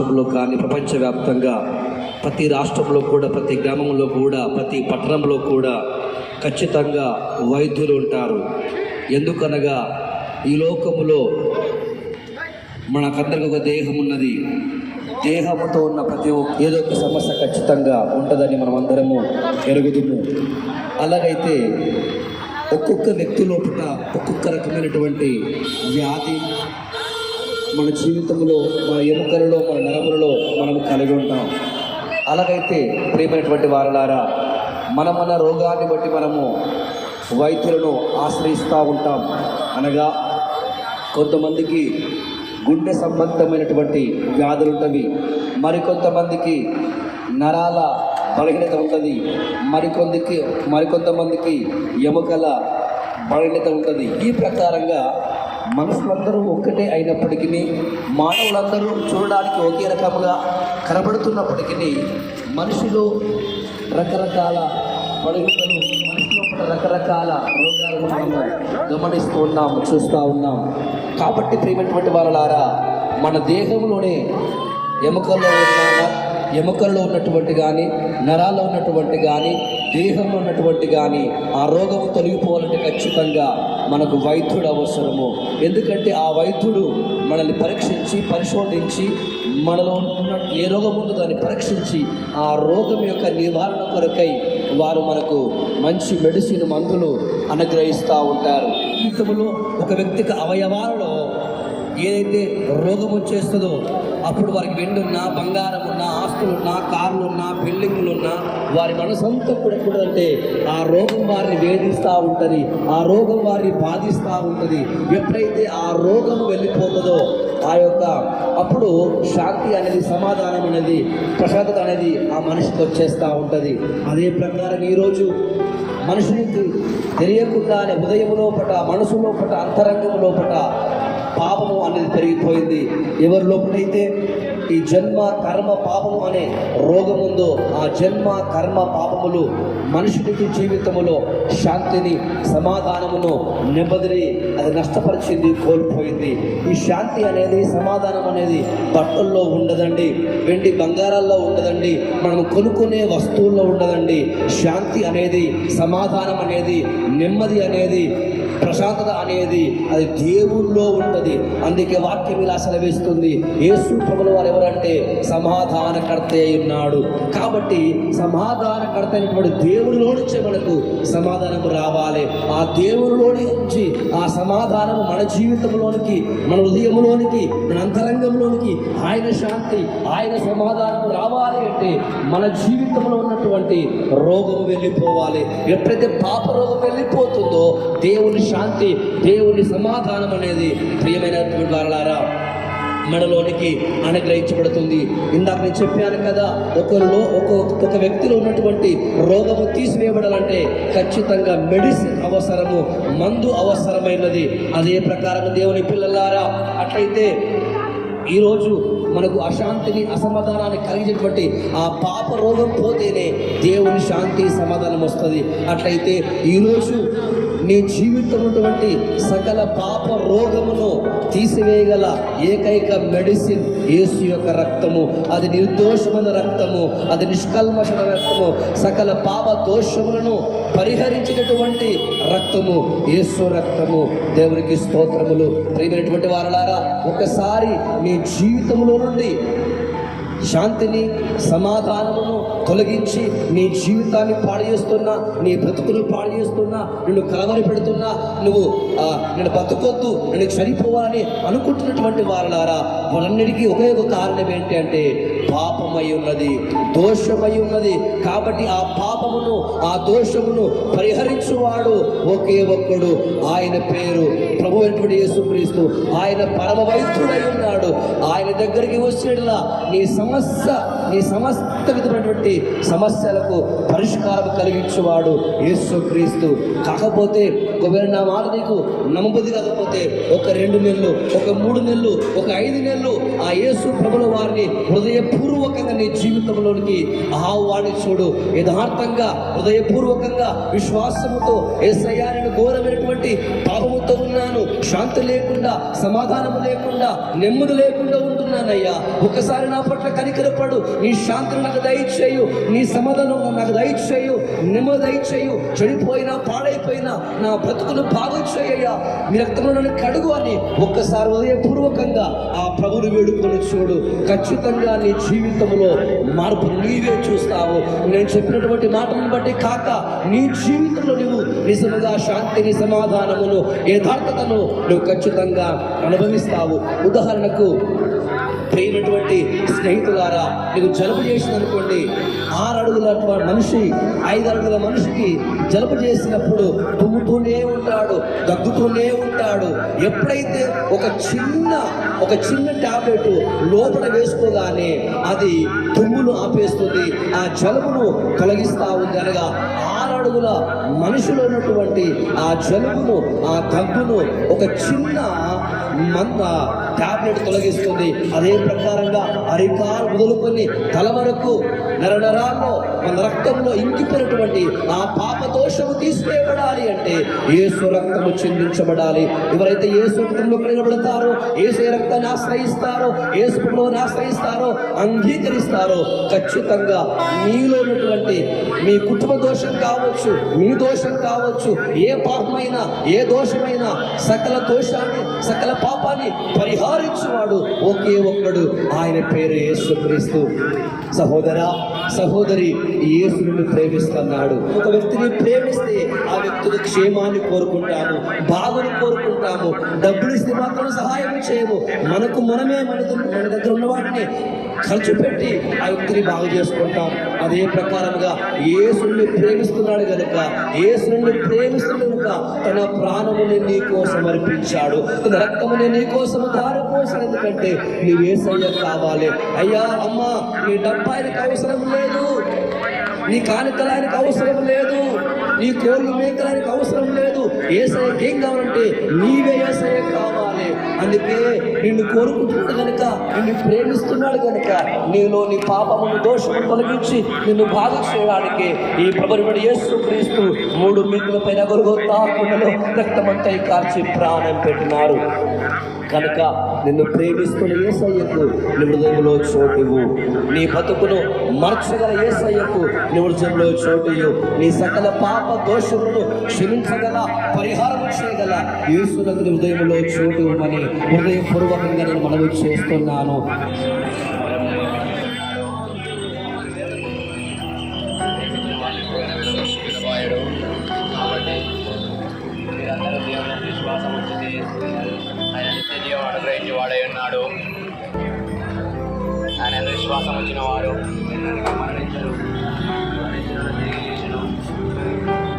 రాష్ట్రంలో కానీ ప్రపంచవ్యాప్తంగా ప్రతి రాష్ట్రంలో కూడా ప్రతి గ్రామంలో కూడా ప్రతి పట్టణంలో కూడా ఖచ్చితంగా వైద్యులు ఉంటారు. ఎందుకనగా ఈ లోకములో మనకందరికి ఒక దేహం ఉన్నది. దేహముతో ఉన్న ప్రతి ఒక్క ఏదో ఒక సమస్య ఖచ్చితంగా ఉంటుందని మనం అందరము ఎరుగుదుము. అలాగైతే ఒక్కొక్క వ్యక్తి లోపల ఒక్కొక్క రకమైనటువంటి వ్యాధి మన జీవితంలో మన ఎముకలలో మన నరములలో మనం కలిగి ఉంటాం. అలాగైతే ప్రియమైనటువంటి వారలారా మన మన రోగాన్ని బట్టి మనము వైద్యులను ఆశ్రయిస్తూ ఉంటాం. అనగా కొంతమందికి గుండె సంబంధమైనటువంటి వ్యాధులు ఉంటవి మరికొంతమందికి నరాల బలహీనత ఉంటుంది మరికొందికి మరికొంతమందికి ఎముకల బలహీనత ఉంటుంది. ఈ ప్రకారంగా మనుషులందరూ ఒక్కటే అయినప్పటికీ మానవులందరూ చూడడానికి ఒకే రకముగా కనబడుతున్నప్పటికీ మనుషులు రకరకాల పడుగులను మనుషులు రకరకాల రోగాలను మనము గమనిస్తూ ఉన్నాం చూస్తూ ఉన్నాం. కాబట్టి ప్రియమైనటువంటి వారలారా మన దేహంలోనే ఎముకల్లో ఉన్న ఎముకల్లో ఉన్నటువంటి కానీ నరాల్లో ఉన్నటువంటి కానీ దేహంలో ఉన్నటువంటి కానీ ఆ రోగము తొలగిపోవాలంటే ఖచ్చితంగా మనకు వైద్యుడు అవసరము. ఎందుకంటే ఆ వైద్యుడు మనల్ని పరీక్షించి పరిశోధించి మనలో ఉన్న ఏ రోగం ఉందో దాన్ని పరీక్షించి ఆ రోగం యొక్క నివారణ కొరకై వారు మనకు మంచి మెడిసిన్ మందులు అనుగ్రహిస్తూ ఉంటారు. జీవితంలో ఒక వ్యక్తికి అవయవాలలో ఏదైతే రోగం వచ్చేస్తుందో అప్పుడు వారికి వెండి ఉన్నా బంగారం ఉన్నా ఆస్తులు ఉన్నా కార్లు ఉన్నా బిల్డింగ్లు ఉన్నా వారి మనసంతా కూడా ఆ రోగం వారిని వేధిస్తూ ఉంటుంది ఆ రోగం వారిని బాధిస్తూ ఉంటుంది. ఎప్పుడైతే ఆ రోగం వెళ్ళిపోతుందో ఆ యొక్క అప్పుడు శాంతి అనేది సమాధానం అనేది ప్రశాంతత అనేది ఆ మనిషికి వచ్చేస్తూ ఉంటుంది. అదే ప్రకారం ఈరోజు మనుషునికి తెలియకుండానే హృదయం లోపట మనసు లోపట అంతరంగం లోపట పాపము అనేది పెరిగిపోయింది. ఎవరి లోపలైతే ఈ జన్మ కర్మ పాపము అనే రోగం ఉందో ఆ జన్మ కర్మ పాపములు మనుషుడికి జీవితములో శాంతిని సమాధానమును నెమ్మదిని అది నష్టపరిచింది కోల్పోయింది. ఈ శాంతి అనేది సమాధానం అనేది బట్టల్లో ఉండదండి వెండి బంగారాల్లో ఉండదండి మనం కొనుక్కునే వస్తువుల్లో ఉండదండి. శాంతి అనేది సమాధానం అనేది నెమ్మది అనేది ప్రశాంతత అనేది అది దేవుల్లో ఉంటుంది. అందుకే వాక్యం ఇలా సెలవిస్తుంది. ఏ సూత్రములు వారు ఎవరంటే సమాధానకర్త అయి ఉన్నాడు. కాబట్టి సమాధానకర్త అయినటువంటి దేవుడిలో నుంచే మనకు సమాధానం రావాలి. ఆ దేవుడిలో నుంచి ఆ సమాధానము మన జీవితంలోనికి మన హృదయంలోనికి మన అంతరంగంలోనికి ఆయన శాంతి ఆయన సమాధానం రావాలి అంటే మన జీవితంలో ఉన్నటువంటి రోగం వెళ్ళిపోవాలి. ఎప్పుడైతే పాప రోగం వెళ్ళిపోతుందో దేవుని శాంతి దేవుని సమాధానం అనేది ప్రియమైనటువంటి వారలారా మనలోనికి అనుగ్రహించబడుతుంది. ఇందాక నేను చెప్పాను కదా ఒకరిలో ఒక ఒక వ్యక్తిలో ఉన్నటువంటి రోగము తీసివేయబడాలంటే ఖచ్చితంగా మెడిసిన్ అవసరము మందు అవసరమైనది. అదే ప్రకారం దేవుని పిల్లలారా అట్లయితే ఈరోజు మనకు అశాంతిని అసమాధానాన్ని కలిగించేటువంటి ఆ పాప రోగం పోతేనే దేవుని శాంతి సమాధానం వస్తుంది. అట్లయితే ఈరోజు నీ జీవితంలో ఉన్నటువంటి సకల పాప రోగమును తీసివేయగల ఏకైక మెడిసిన్ యేసు యొక్క రక్తము. అది నిర్దోషమైన రక్తము అది నిష్కల్మషమైన రక్తము సకల పాప దోషములను పరిహరించినటువంటి రక్తము యేసు రక్తము. దేవునికి స్తోత్రములు. ప్రియమైనటువంటి వారలారా ఒకసారి నీ జీవితంలో నుండి శాంతిని సమాధానమును తొలగించి నీ జీవితాన్ని పాడు చేస్తున్నా నీ బ్రతుకును పాడు చేస్తున్నా నిన్ను కలవరి పెడుతున్నా నువ్వు నేను బతుకొద్దు నేను చనిపోవాలని అనుకుంటున్నటువంటి వారలారా వాళ్ళన్నిటికీ ఒకే ఒక కారణం ఏంటి అంటే పాపమై ఉన్నది దోషమై ఉన్నది. కాబట్టి ఆ పాపమును ఆ దోషమును పరిహరించువాడు ఒకే ఒక్కడు. ఆయన పేరు ప్రభు అయినటువంటి యేసుక్రీస్తు. ఆయన పరమ వైద్యుడై ఉన్నాడు. ఆయన దగ్గరికి వచ్చినట్లా నీ సమస్య నీ సమస్త విధమైనటువంటి సమస్యలకు పరిష్కారం కలిగించువాడు యేసుక్రీస్తు. కాకపోతే ఒకవేళ నా మాట నీకు నమ్మబుద్ధి కాకపోతే ఒక రెండు నెలలు ఒక మూడు నెలలు ఒక ఐదు నెలలు ఆ యేసు ప్రభుల వారిని హృదయపూర్వకంగా నీ జీవితంలోనికి ఆహ్వాని చూడు యథార్థంగా హృదయపూర్వకంగా విశ్వాసముతో ఏసయ్యా నేను ఘోరమైనటువంటి పాపముతో ఉన్నాను. శాంతి లేకుండా సమాధానము లేకుండా నెమ్మది లేకుండా అడుగుతున్నానయ్యా ఒకసారి నా పట్ల కనికరపడు నీ శాంతిని నాకు దయచేయు. నీ సమాధానం నాకు దయచేయు. నెమ్మది దయచేయు. చెడిపోయినా పాడైపోయినా నా బ్రతుకును బాగు చేయయ్యా. మీ రక్తంలో నన్ను కడుగు అని ఒక్కసారి హృదయపూర్వకంగా ఆ ప్రభుని వేడుకొని చూడు. ఖచ్చితంగా నీ జీవితంలో మార్పు నీవే చూస్తావు. నేను చెప్పినటువంటి మాటలను బట్టి కాక నీ జీవితంలో నువ్వు నిజముగా శాంతిని సమాధానమును యథార్థతను నువ్వు ఖచ్చితంగా అనుభవిస్తావు. ఉదాహరణకు ప్రియమైనటువంటి స్నేహితులారా నీకు జలుబు చేసింది అనుకోండి ఆరు అడుగుల మనిషి ఐదు అడుగుల మనిషికి జలుబు చేసినప్పుడు తుమ్ముతూనే ఉంటాడు దగ్గుతూనే ఉంటాడు. ఎప్పుడైతే ఒక చిన్న ఒక చిన్న టాబ్లెట్ లోపల వేసుకోగానే అది తుమ్మును ఆపేస్తుంది ఆ జలుబును తొలగిస్తా ఉంది అనగా ఆరు అడుగుల మనుషులు ఉన్నటువంటి ఆ జలుబును ఆ దగ్గును ఒక చిన్న మంద టాబ్లెట్ తొలగిస్తుంది. అదే ప్రకారంగా అరికాలు మొదలుకొని తల వరకు నరనరాల్లో మన రక్తంలో ఇంకిపోయినటువంటి ఆ పాప దోషము తీసివేయబడాలి అంటే ఏసు రక్తము చెందించబడాలి. ఎవరైతే ఏసు రక్తంలో కడగబడతారో ఏసు రక్తాన్ని ఆశ్రయిస్తారో ఏసు ప్రభువుని ఆశ్రయిస్తారో అంగీకరిస్తారో ఖచ్చితంగా మీలో ఉన్నటువంటి మీ కుటుంబ దోషం కావచ్చు మీ దోషం కావచ్చు ఏ పాపమైనా ఏ దోషమైనా సకల దోషాన్ని సకల పాపాన్ని పరిహారించువాడు ఒకే ఒక్కడు. ఆయన పేరు యేసుక్రీస్తు. సహోదరా సహోదరి యేసును ప్రేమిస్తున్నాడు. ఒక వ్యక్తిని ప్రేమిస్తే ఆ వ్యక్తుల క్షేమాన్ని కోరుకుంటాము బాగుని కోరుకుంటాము. డబ్బులు ఇస్తే మాత్రం సహాయం చేయము. మనకు మనమే మన మన దగ్గర ఉన్న వాటిని ఖర్చు పెట్టి ఆ వ్యక్తిని బాగు చేసుకుంటాం. అదే ప్రకారంగా ఏసుని ప్రేమిస్తున్నాడు కనుక ఏసుని ప్రేమిస్తున్న కనుక తన ప్రాణముని నీ కోసం అర్పించాడు. తన రక్తముని నీ కోసం దారిపోసాడు ఎందుకంటే నీ ఏసయ్య కావాలి. అయ్యా అమ్మా నీ డబ్బాయికి అవసరం లేదు. నీ కానికలానికి అవసరం లేదు. నీ కోళ్ళు మేకలానికి అవసరం లేదు. ఏసయ్యకి ఏం కావాలంటే నీవే ఏసఐ కావాలి. అందుకే నిన్ను కోరుకుంటున్నాడు కనుక నిన్ను ప్రేమిస్తున్నాడు కనుక నీలో నీ పాపమును దోషము తొలగించి నిన్ను బాగు చేయడానికి ఈ ప్రభుత్వ యేసు క్రీస్తు మూడు మీకుల పైన గొలుగొత్తాకుండలో రక్తమంతై కార్చి ప్రాణం పెట్టినారు. కనుక నిన్ను ప్రేమిస్తున్న ఏసయ్యకు నీ హృదయంలో చోటువు నీ బతుకును మార్చగల ఏసయ్యకు నీ హృదయంలో చోటుయు నీ సకల పాప దోషములను క్షమించగల పరిహారం చేయగల యేసునకు హృదయంలో చోటు ఇవ్వమని హృదయపూర్వకంగా నేను మనవి చేస్తున్నాను. విశ్వాసం ఆయన అనుగ్రహించి వాడై. ఉన్నాడు ఆయన విశ్వాసం వచ్చిన వారు మరణించరు